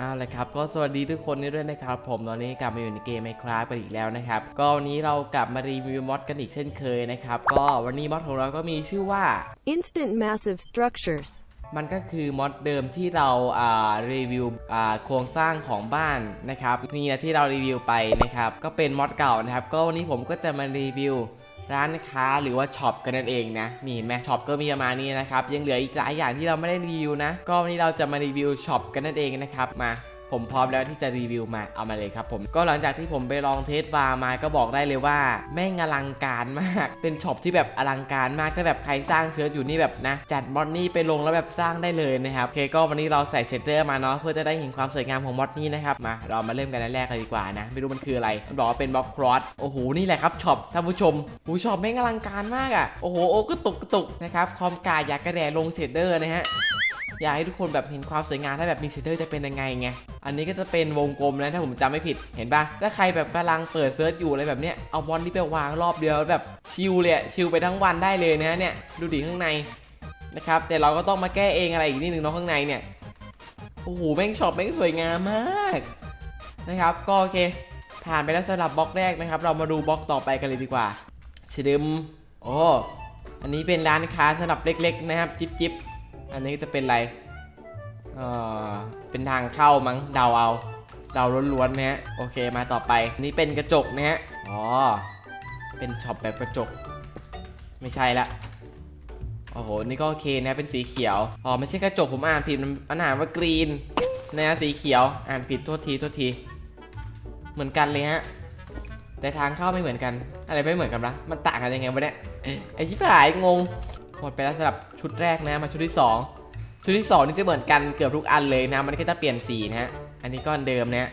เอาละครับก็สวัสดีทุกคนด้วยนะครับ ผมตอนนี้กลับมาอยู่ในเกม Minecraft กันอีกแล้วนะครับ ก็วันนี้เรากลับมารีวิวมอดกันอีกเช่นเคยนะครับ ก็วันนี้มอดของเราก็มีชื่อว่า Instant massive structures. มันก็คือมอดเดิมที่เราอ่ารีวิวอ่าโครงสร้างของบ้านนะครับนี่นะที่เรารีวิวไปนะครับ ก็เป็นมอดเก่านะครับ ก็วันนี้ผมก็จะมารีวิว ร้านค้าหรือว่าช็อปกันนั่นเองนะนี่เห็นไหมช็อปก็มีประมาณนี้นะครับยังเหลืออีกหลายอย่างที่เราไม่ได้รีวิวนะก็วันนี้เราจะมารีวิวช็อปกันนั่นเองนะครับมา ผมพร้อมแล้วที่จะรีวิวมาเอามาเลยครับผมก็หลังจากที่ผมไปลองเทสวาร์มาก็บอกได้เลยว่า แม่งอลังการมาก เป็นช็อปที่แบบอลังการมากถ้าแบบใครสร้างเชื้ออยู่นี่แบบนะ จัดมอดนี่ไปลงแล้วแบบสร้างได้เลยนะครับโอเคก็วันนี้เราใส่เชดเดอร์มาเนาะเพื่อจะได้เห็นความสวยงามของมอดนี่นะครับมาเรามาเริ่มกันแรกเลยดีกว่านะ ไม่รู้มันคืออะไรมันบอกว่าเป็นบล็อกครอสโอ้โหนี่แหละครับช็อปท่านผู้ชมหูช็อปแม่งอลังการมากอะโอ้โหโอ้ก็ตุกกระตุกนะครับคอมกายอยากกระแดลงเชดเดอร์นะฮะ อยากให้ทุกคนแบบเห็นความสวยงามถ้าแบบมีเซนเตอร์จะเป็นยังไงไง อันนี้ก็จะเป็นวงกลมนะถ้าผมจำไม่ผิด เห็นปะถ้าใครแบบกำลังเปิดเซิร์ชอยู่อะไรแบบเนี้ย เอามอนที่ไปวางรอบเดียวแบบชิลเลยชิลไปทั้งวันได้เลยนะเนี่ย ดูดิข้างในนะครับ แต่เราก็ต้องมาแก้เองอะไรอีกนิดนึงเนาะข้างในเนี่ย โอ้โหแม่งช็อปแม่งสวยงามมากนะครับ ก็โอเค ผ่านไปแล้วสำหรับบล็อกแรกนะครับ เรามาดูบล็อกต่อไปกันเลยดีกว่าชิดมโอ้อันนี้เป็นร้านค้าสำหรับเล็กๆนะครับ จิ๊บจิบ อันนี้จะเป็นอะไร เอ่อ เป็นทางเข้ามั้ง เดาเอา เดาล้วนๆนะฮะ โอเค มาต่อไป นี่เป็นกระจกนะฮะ อ๋อ เป็นช็อปแบบกระจก ไม่ใช่ละ โอ้โห นี่ก็โอเคนะ เป็นสีเขียว อ๋อ ไม่ใช่กระจก ผมอ่านผิดมันอ่านว่ากรีนนะสีเขียว อ่านผิดโทษทีโทษที เหมือนกันเลยฮะแต่ทางเข้าไม่เหมือนกัน อะไรไม่เหมือนกันปะมันต่างกันยังไงวะเนี่ยไอชิบหายงง หมดไปแล้วสำหรับชุดแรกนะมาชุดที่ 2 ชุดที่ 2 นี่จะเหมือนกันเกือบทุกอันเลยนะ มันแค่จะเปลี่ยนสีนะฮะอันนี้ก็อันเดิมนะ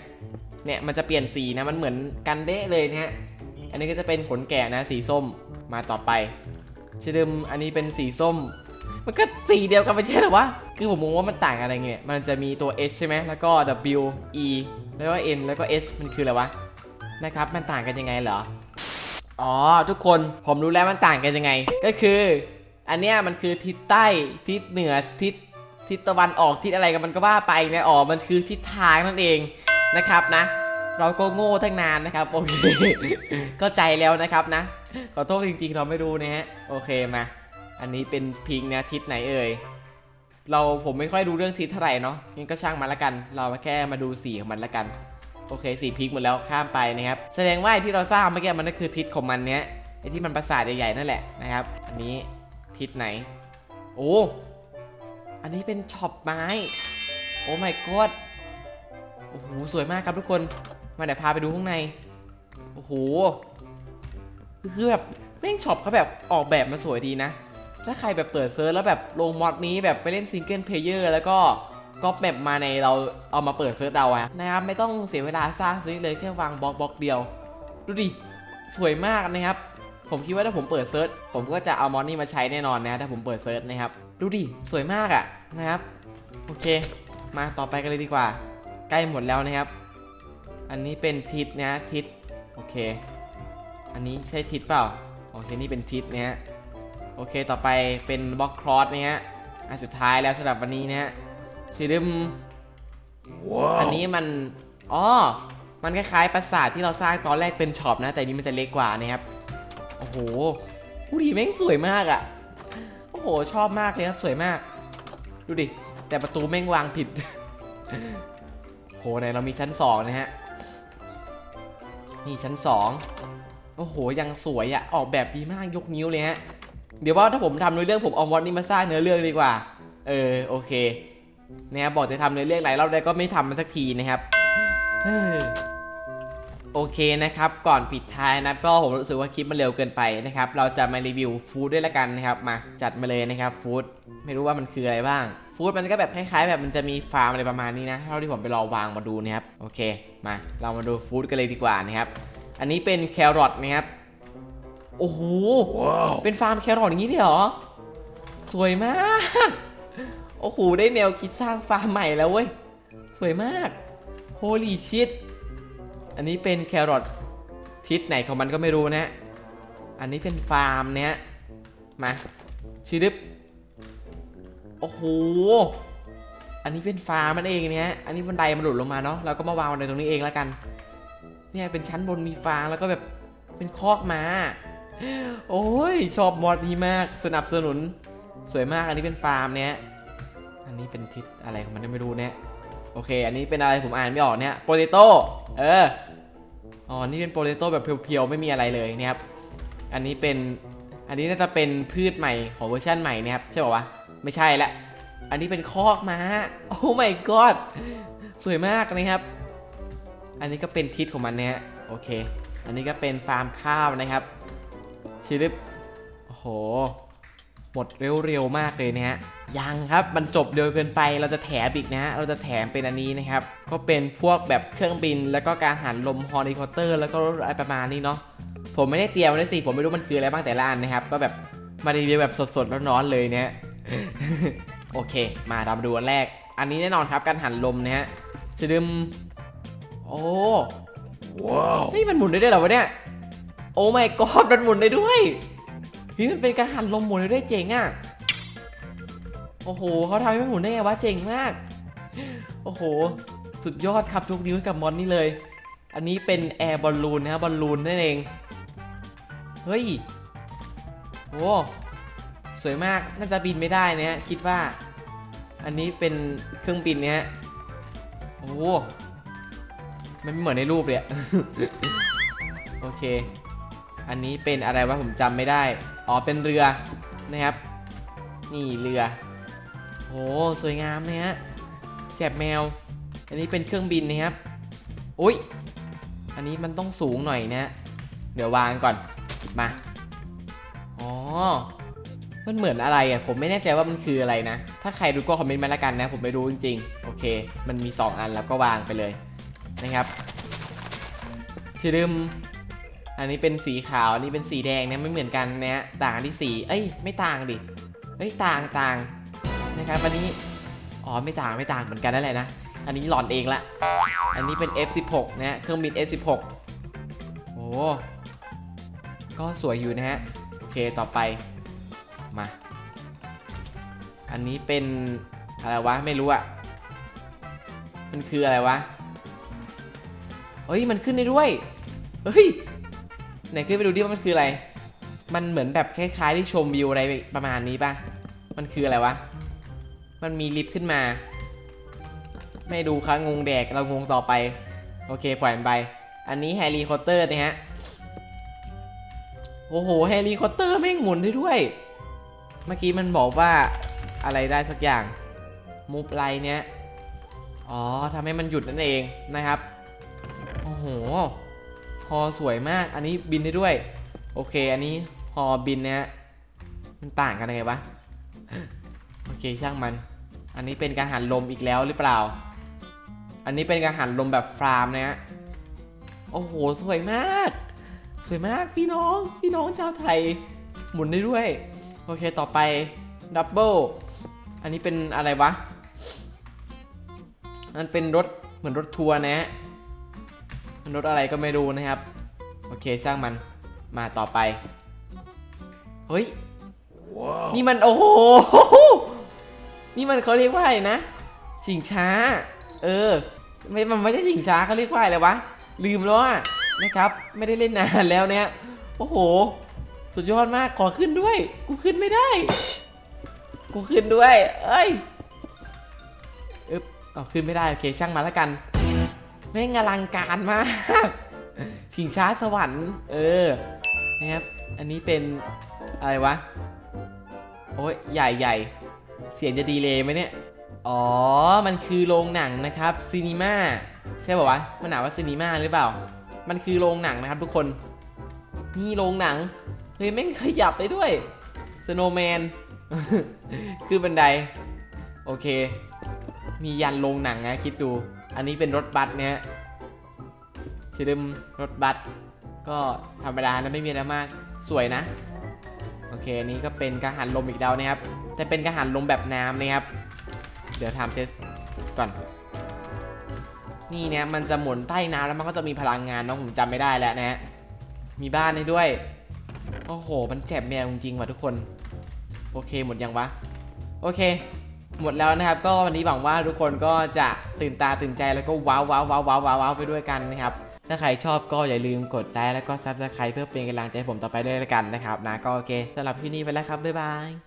เนี่ยมันจะเปลี่ยนสีนะมันเหมือนกันเด้เลยนะฮะอันนี้ก็จะเป็นขนแกะนะสีส้มมาต่อไปชื่อเดิมอันนี้เป็นสีส้ม มันก็สีเดียวกันไม่ใช่หรอวะคือผมมองว่ามันต่างกันอะไรเงี้ยมันจะมีตัว H ใช่ไหมแล้วก็ W E แล้วก็ N แล้วก็ S มันคืออะไรวะนะครับมันต่างกันยังไงเหรออ๋อทุกคนผมรู้แล้วมันต่างกันยังไง ก็คือ อันเนี้ยมันคือทิศใต้ทิศเหนือทิศทิศตะวันออกทิศอะไรกันมันก็ว่าไปนะอ๋อมันคือทิศทางนั่นเองนะครับนะ เราก็โง่ทั้งนานนะครับโอเคเข้าใจแล้วนะครับนะ ขอโทษจริงๆ เราไม่รู้นะฮะโอเคมา อันนี้เป็นพิงนะทิศไหนเอ่ยเราผมไม่ค่อยรู้เรื่องทิศเท่าไหร่เนาะงั้นก็ช่างมันละกัน เรามาแค่มาดูสีของมันละกัน โอเคสีพิงหมดแล้วข้ามไปนะครับ แสดงว่าที่เราสร้างเมื่อกี้มันก็คือทิศของมันเนี้ยไอ้ที่มันประสาทใหญ่ๆนั่นแหละนะครับ อันนี้ ทิศไหน โอ้ อันนี้เป็นช็อปไม้ โอ้ my god โอ้โห สวยมากครับทุกคน มาเดี๋ยวพาไปดูข้างใน โอ้โห คือแบบแม่งช็อปเขาแบบออกแบบมันสวยดีนะ ถ้าใครแบบเปิดเซิร์ชแล้วแบบลงมอดนี้แบบไปเล่นซิงเกิลเพลเยอร์แล้วก็ก๊อปแมปมาในเราเอามาเปิดเซิร์ชเอาอะนะครับ ไม่ต้องเสียเวลาสร้างซื้อเลยแค่วางบล็อกบล็อกเดียว ดูดิ สวยมากนะครับ ผมคิดว่าถ้าผมเปิดเซิร์ชผมก็จะเอามอนนี่มาใช้แน่นอนนะถ้าผมเปิดเซิร์ชนะครับ ดูดิ สวยมากอะนะครับ โอเค มาต่อไปกันเลยดีกว่า ใกล้หมดแล้วนะครับ อันนี้เป็นทิศนะทิศโอเค อันนี้ใช่ทิศเปล่าโอเคนี่เป็นทิศนะฮะโอเคต่อไปเป็นบล็อกครอสนะฮะอันสุดท้ายแล้วสำหรับวันนี้นะฮะชื่อเดิมอันนี้มันอ๋อมันคล้ายๆปราสาทที่เราสร้างตอนแรกเป็นช็อปนะ แต่อันนี้มันจะเล็กกว่านะครับ โอ้โห ผู้ดีแม่งสวยมากอะ่ะ โอ้โห ชอบมากเลยครับสวยมาก ดูดิ แต่ประตูแม่งวางผิด โหไหนเรามีชั้นสองนะฮะ นี่ชั้นสองโอ้โห ยังสวยอะ่ะ ออกแบบดีมากยกนิ้วเลยฮะ เดี๋ยวว่าถ้าผมทำเนื้อเรื่องผมเอามอดนี้มาสร้างเนื้อเรื่องดีกว่า เออ โอเค นะครับบอกจะทำเนื้อเรื่องหลายรอบได้ก็ไม่ทำมันสักทีนะครับ โอเคนะครับ ก่อนปิดท้ายนะก็ผมรู้สึกว่าคลิปมันเร็วเกินไปนะครับ เราจะมารีวิวฟู้ดด้วยละกันนะครับ มาจัดมาเลยนะครับฟู้ดไม่รู้ว่ามันคืออะไรบ้างฟู้ดมันก็แบบคล้ายๆแบบมันจะมีฟาร์มอะไรประมาณนี้นะเท่าที่ผมไปลองวางมาดูนะครับโอเค มาเรามาดูฟู้ดกันเลยดีกว่านะครับอันนี้เป็นแครอทนะครับโอ้โหเป็นฟาร์มแครอทอย่างนี้เลยเหรอ สวยมาก โอ้โห ได้แนวคิดสร้างฟาร์มใหม่แล้วเว้ย สวยมาก holy shit อันนี้เป็นแครอททิศไหนของมันก็ไม่รู้นะ อันนี้เป็นฟาร์มเนี้ยมาชื่อดึบโอ้โห อันนี้เป็นฟาร์มมันเองเนี่ยอันนี้บันไดมันหลุดลงมาเนาะเราก็มาวางในตรงนี้เองแล้วกัน เนี่ยเป็นชั้นบนมีฟางแล้วก็แบบเป็นคอกม้าโอ้ยชอบมอดนี้มากสนับสนุนสวยมากอันนี้เป็นฟาร์มเนี่ยอันนี้เป็นทิศอะไรของมันไม่รู้เนี่ยโอเค อันนี้เป็นอะไรผมอ่านไม่ออกเนี่ยโปเตโต้เออ อ๋อ นี่เป็นโปเตโต้แบบเพียวๆ ไม่มีอะไรเลยเนี่ยครับ อันนี้เป็น อันนี้น่าจะเป็นพืชใหม่ของเวอร์ชันใหม่เนะครับ ใช่ป่าวะ ไม่ใช่ละ อันนี้เป็นคอกม้า โอ้ my god สวยมากนะครับ อันนี้ก็เป็นทิศของมันนะฮะ โอเค อันนี้ก็เป็นฟาร์มข้าวนะครับชิลิปโอ้โห หมดเร็วๆมากเลยนะฮะยังครับมันจบเร็วเกินไปเราจะแถมอีกนะฮะเราจะแถมเป็นอันนี้นะครับ ก็เป็นพวกแบบเครื่องบิน แล้วก็การหันลมฮอลิคอปเตอร์แล้วก็รถอะไรประมาณนี้เนาะผมไม่ได้เตรียมไว้เลยสิผมไม่รู้มันคืออะไรบ้างแต่ละอันนะครับ ก็แบบมารีวิวแบบสดๆร้อนๆเลยเนี่ยโอเค มาเรามาดูอันแรก อันนี้แน่นอนครับการหันลมนะฮะชดึมโอ้ว้าวนี่มันหมุนได้ด้วยเหรอวะเนี่ยโอ้ my god มันหมุนได้ด้วย เฮ้ยมันเป็นการหันลมหมุนได้เจ๋งอะ โอ้โหเขาทำให้มันหมุนได้ไงวะเจ๋งมาก โอ้โห สุดยอดครับทุกนิ้วกับมอนนี่เลย อันนี้เป็นแอร์บอลลูนนะบอลลูนนั่นเอง เฮ้ยโอ้สวยมาก น่าจะบินไม่ได้นะฮะคิดว่า อันนี้เป็นเครื่องบินเนี่ยโอ้มันไม่เหมือนในรูปเลยโอเค อันนี้เป็นอะไรวะผมจำไม่ได้ อ๋อ เป็นเรือนะครับ นี่เรือโอ้สวยงามนะฮะแจบแมว อันนี้เป็นเครื่องบินนะครับ อุ้ย อันนี้มันต้องสูงหน่อยนะเดี๋ยววางก่อน มา อ๋อ มันเหมือนอะไรอะ ผมไม่แน่ใจว่ามันคืออะไรนะ ถ้าใครรู้ก็คอมเมนต์มาล้วกันนะ ผมไม่รู้จริงๆ โอเค มันมี 2 อันแล้วก็วางไปเลยนะครับชื่อลืม อันนี้เป็นสีขาวอันนี้เป็นสีแดงนะไม่เหมือนกันนะต่างที่สีเอ้ยไม่ต่างดิเอ้ยต่างต่างนะครับอันนี้อ๋อไม่ต่างไม่ต่างเหมือนกันนั่นแหละนะอันนี้หลอนเองละอันนี้เป็น F16 นะเครื่องบิน F16 โอ้ก็สวยอยู่นะฮะโอเคต่อไปมา อันนี้เป็นอะไรวะไม่รู้อะมันคืออะไรวะเฮ้ยมันขึ้นได้ด้วยเฮ้ย ไหนขึ้นไปดูดิว่ามันคืออะไร มันเหมือนแบบคล้ายๆที่ชมวิวอะไรประมาณนี้ป่ะ มันคืออะไรวะ มันมีลิฟต์ขึ้นมา ไม่ดูครับงงแดกเรางงต่อไป โอเคปล่อยมันไป อันนี้แฮร์รี่คอตเตอร์นะฮะ โอ้โหแฮร์รี่คอตเตอร์แม่งหมุนได้ด้วย เมื่อกี้มันบอกว่าอะไรได้สักอย่างมูฟไลน์เนี้ย อ๋อทำให้มันหยุดนั่นเองนะครับ โอ้โห ฮอสวยมาก อันนี้บินได้ด้วย โอเค อันนี้ฮอบินนี่ยมันต่างกันยังไงวะ โอเค ช่างมัน อันนี้เป็นการหันลมอีกแล้วหรือเปล่า อันนี้เป็นการหันลมแบบฟาร์มนะฮะ โอ้โห สวยมาก สวยมาก พี่น้อง พี่น้องชาวไทย หมุนได้ด้วย โอเค ต่อไปดับเบิล อันนี้เป็นอะไรวะ มันเป็นรถเหมือนรถทัวร์นะฮะ มันรถอะไรก็ไม่รู้นะครับ โอเคช่างมันมาต่อไป เฮ้ยนี่มันโอ้โห นี่มันเขาเรียกว่าอะไรนะชิงช้า เออ ไม่มันไม่ใช่ชิงช้าเขาเรียกว่าอะไรวะ ลืมแล้วอะนะครับ ไม่ได้เล่นนานแล้วเนี่ยโอ้โห สุดยอดมากขอขึ้นด้วย กูขึ้นไม่ได้ กูขึ้นด้วย เอ้ย อึ๊บเอาขึ้นไม่ได้ โอเค ช่างมาแล้วกัน แม่งอลังการมากชิงช้าสวรรค์ เออ นะครับ อันนี้เป็นอะไรวะ โอ้ยใหญ่ใหญ่ เสียงจะดีเลยไหมเนี่ย อ๋อ มันคือโรงหนังนะครับซีนีมาใช่ป่าวะ มันหนาว่าซีนีมาหรือเปล่า มันคือโรงหนังนะครับทุกคน นี่โรงหนัง เฮ้ยแม่งขยับได้ด้วยสโนว์แมน คือบันได โอเค มียันโรงหนังนะคิดดู อันนี้เป็นรถบัสเนี่ยชื่อเดิมรถบัสก็ธรรมดานะไม่มีอะไรมากสวยนะ โอเคอันนี้ก็เป็นกังหันลมอีกแล้วนะครับ แต่เป็นกังหันลมแบบน้ำนะครับ เดี๋ยวทำเทสก่อน นี่เนี่ยมันจะหมุนใต้น้ำแล้วมันก็จะมีพลังงานเนาะผมจำไม่ได้แล้วนะฮะมีบ้านให้ด้วย โอ้โห มันแจ็บแมวจริงๆว่ะทุกคน โอเคหมดยังวะ โอเค หมดแล้วนะครับ ก็วันนี้หวังว่าทุกคนก็จะ ตื่นตาตื่นใจแล้วก็ว้าวว้าวว้าวว้าวว้าวไปด้วยกันนะครับถ้าใครชอบก็อย่าลืมกดไลค์แล้วก็ซับสไครต์เพื่อเป็นกำลังใจผมต่อไปด้วยละกันนะครับนะก็โอเคสำหรับที่นี่ไปแล้วครับบ๊ายบาย